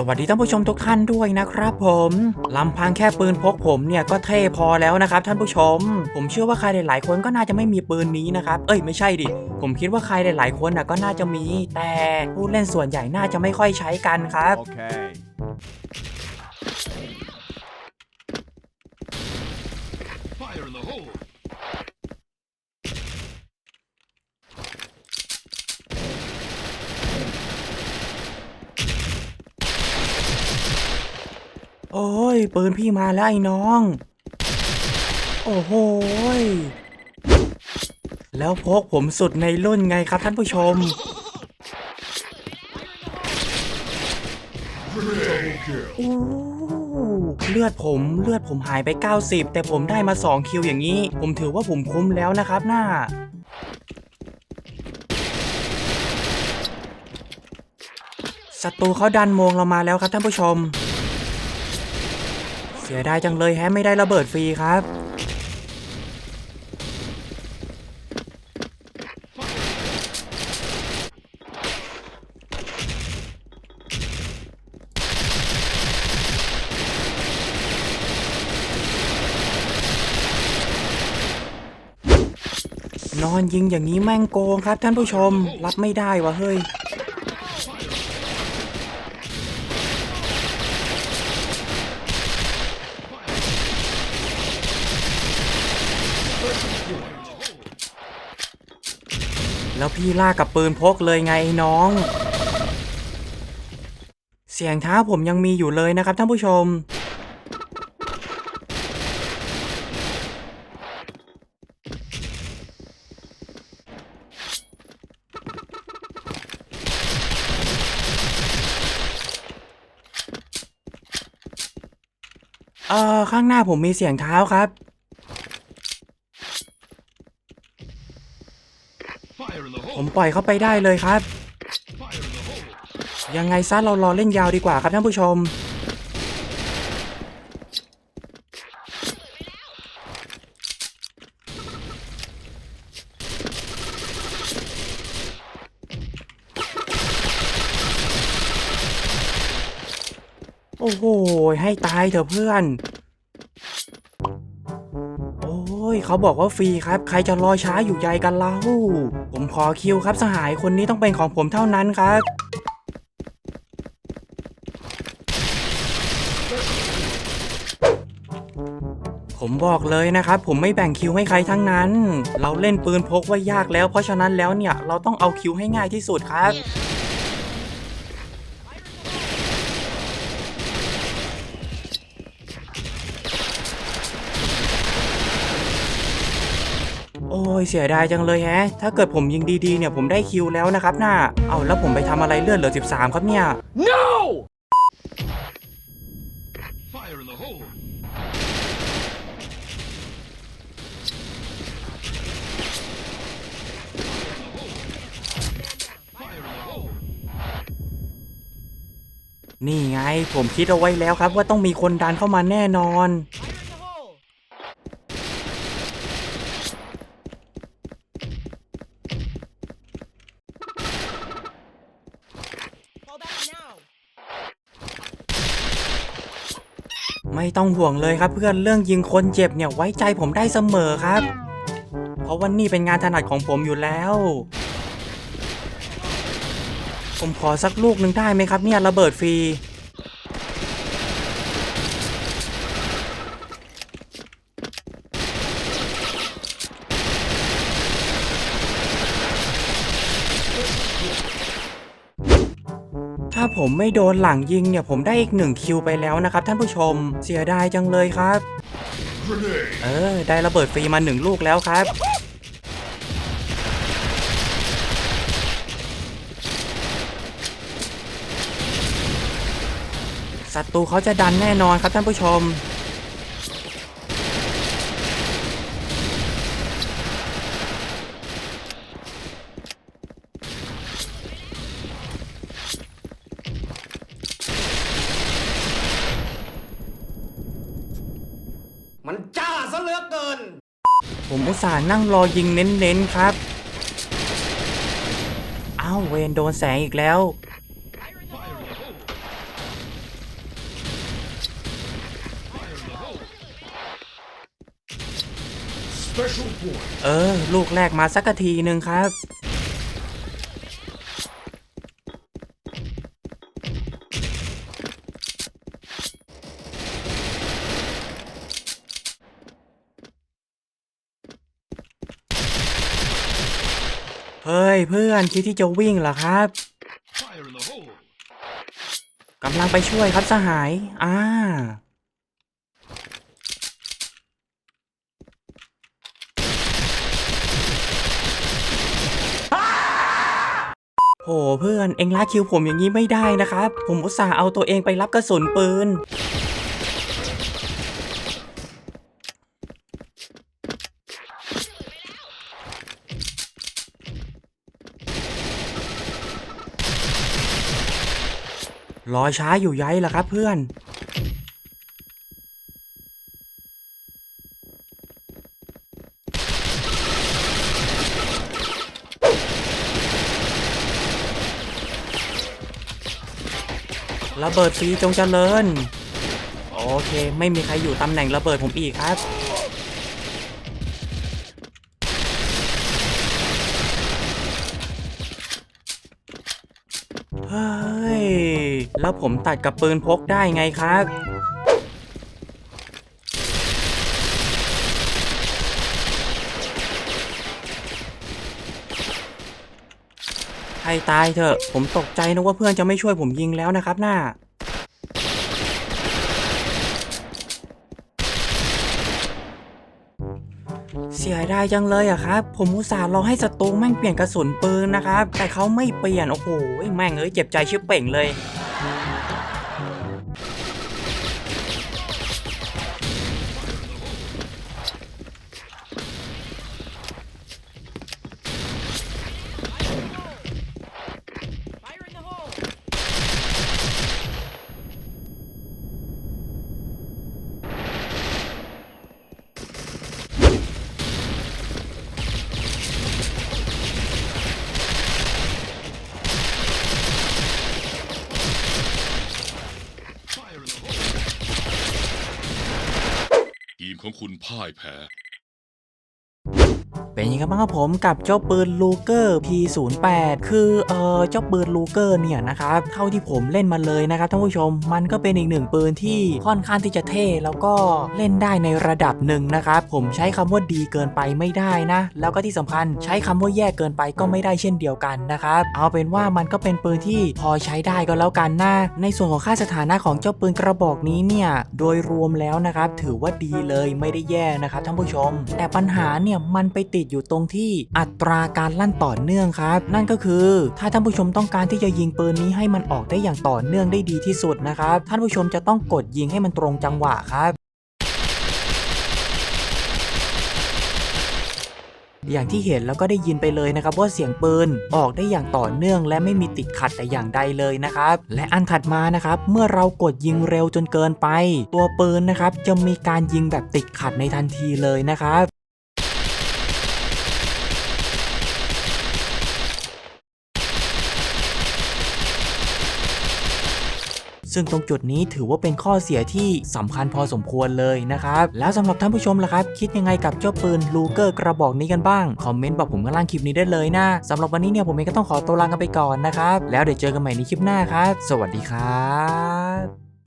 สวัสดีท่านผู้ชมทุกท่านด้วยนะครับผมลำพังแค่ปืนพกผมเนี่ยก็เท่พอแล้วนะครับท่านผู้ชม ผมเชื่อว่าใครหลายๆคนก็น่าจะไม่มีปืนนี้นะครับเอ้ยไม่ใช่ดิผมคิดว่าใครหลายๆคนน่ะก็น่าจะมี แต่ผู้เล่นส่วนใหญ่น่าจะไม่ค่อยใช้กันครับ Okay. Fire in the hole! โอ้ย ปืนพี่มาแล้วไอ้น้อง โอ้โหแล้วพกผมสุดในรุ่นไงครับท่านผู้ชม โอ้เลือดผมเลือดผมหายไป 90 แต่ผมได้มา 2 คิวอย่างนี้ ผมถือว่าผมคุ้มแล้วนะครับหน้าศัตรูเขาดันโมงเรามาแล้วครับท่านผู้ชม สียดายจังเลยแฮะไม่ได้ระเบิดฟรีครับ นอนยิงอย่างนี้แม่งโกงครับท่านผู้ชมรับไม่ได้วะเฮ้ย แล้วพี่ลากกับปืนพกเลยไงไอ้น้อง เสียงเท้าผมยังมีอยู่เลยนะครับท่านผู้ชม เอ่อ ข้างหน้าผมมีเสียงเท้าครับ Fire in the ผมปล่อยเข้าไปได้เลยครับ ยังไงซะเรารอเล่นยาวดีกว่าครับท่านผู้ชม โอ้โห ให้ตายเถอะเพื่อน เขาบอกว่าฟรีครับ ใครจะรอช้าอยู่ใยกันเล่า ผมขอคิวครับสหายคนนี้ต้องเป็นของผมเท่านั้นครับผมบอกเลยนะครับผมไม่แบ่งคิวให้ใครทั้งนั้น เราเล่นปืนพกไว้ยากแล้ว เพราะฉะนั้นแล้วเนี่ยเราต้องเอาคิวให้ง่ายที่สุดครับ ยเสียดายจังเลยแฮะ ถ้าเกิดผมยิงดีๆเนี่ยผมได้คิวแล้วนะครับน่าเอาแล้วผมไปทำอะไรเลือดเหลือ 13 ครับเนี่ย Fire in the hole! Fire in the hole! นี่ไง ผมคิดเอาไว้แล้วครับว่าต้องมีคนดันเข้ามาแน่นอน Fall back now. ไม่ ต้องห่วงเลยครับ เพื่อนเรื่องยิงคนเจ็บเนี่ยไว้ใจผมได้เสมอครับ เพราะว่านี่เป็นงานถนัดของผมอยู่แล้ว ผมขอสักลูกหนึ่งได้ไหมครับเนี่ยระเบิดฟรี ถ้าผมไม่โดนหลังยิงเนี่ยผมได้อีกหนึ่งคิวไปแล้วนะครับท่านผู้ชม เสียดายจังเลยครับ เออ ได้ระเบิดฟรีมาหนึ่งลูกแล้วครับศัตรูเขาจะดันแน่นอนครับท่านผู้ชม ผมอุตส่าห์นั่งรอยิงเน้นๆครับ อ้าวเวนโดนแสงอีกแล้ว เออ ลูกแรกมาสักทีหนึ่งครับ เฮ้ยเพื่อนคิดที่จะวิ่งเหรอครับกำลังไปช่วยครับสหาย อ่า โหเพื่อนเอ็งลากคิวผมอย่างนี้ไม่ได้นะครับ ผมอุตส่าห์เอาตัวเองไปรับกระสุนปืน รอช้าอยู่ยัยล่ะครับเพื่อน ระเบิดฟรีจงเจริญ โอเค ไม่มีใครอยู่ตำแหน่งระเบิดผมอีกครับเฮ้ย แล้วผมตัดกับปืนพกได้ไงครับให้ตายเถอะ ผมตกใจนึกว่าเพื่อนจะไม่ช่วยผมยิงแล้วนะครับน่าเสียดายจังเลยอะครับ ผมอุตส่าห์รอให้ศัตรูแม่งเปลี่ยนกระสุนปืนนะครับ แต่เขาไม่เปลี่ยน โอ้โห แม่งเอ้ยเจ็บใจชิบเป่งเลย ทีมของคุณพ่ายแพ้ เป็นยังไงบ้างครับผมกับเจ้าปืนลูเกอร์ P08 คือเออเจ้าปืนลูเกอร์เนี่ยนะครับเท่าที่ผมเล่นมาเลยนะครับท่านผู้ชม มันก็เป็นอีกหนึ่งปืนที่ค่อนข้างที่จะเท่แล้วก็เล่นได้ในระดับหนึ่งนะครับผมใช้คำว่าดีเกินไปไม่ได้นะ แล้วก็ที่สำคัญใช้คำว่าแย่เกินไปก็ไม่ได้เช่นเดียวกันนะครับเอาเป็นว่ามันก็เป็นปืนที่พอใช้ได้ก็แล้วกันนะในส่วนของค่าสถานะของเจ้าปืนกระบอกนี้เนี่ยโดยรวมแล้วนะครับถือว่าดีเลยไม่ได้แย่นะครับท่านผู้ชม แต่ปัญหาเนี่ยมันไปติดอยู่ตรงที่อัตราการลั่นต่อเนื่องครับ นั่นก็คือถ้าท่านผู้ชมต้องการที่จะยิงปืนนี้ให้มันออกได้อย่างต่อเนื่องได้ดีที่สุดนะครับ ท่านผู้ชมจะต้องกดยิงให้มันตรงจังหวะครับอย่างที่เห็นแล้วก็ได้ยินไปเลยนะครับว่าเสียงปืนออกได้อย่างต่อเนื่อง และไม่มีติดขัดแต่อย่างใดเลยนะครับ และอันถัดมานะครับเมื่อเรากดยิงเร็วจนเกินไป ตัวปืนนะครับจะมีการยิงแบบติดขัดในทันทีเลยนะครับ ซึ่งตรงจุดนี้ถือว่าเป็นข้อเสียที่สำคัญพอสมควรเลยนะครับ แล้วสำหรับท่านผู้ชมล่ะครับ คิดยังไงกับเจ้าปืนลูเกอร์กระบอกนี้กันบ้าง คอมเมนต์บอกผมกันล่างคลิปนี้ได้เลยนะสำหรับวันนี้เนี่ยผมเองก็ต้องขอตัวลากันไปก่อนนะครับ แล้วเดี๋ยวเจอกันใหม่ในคลิปหน้าครับ สวัสดีครับ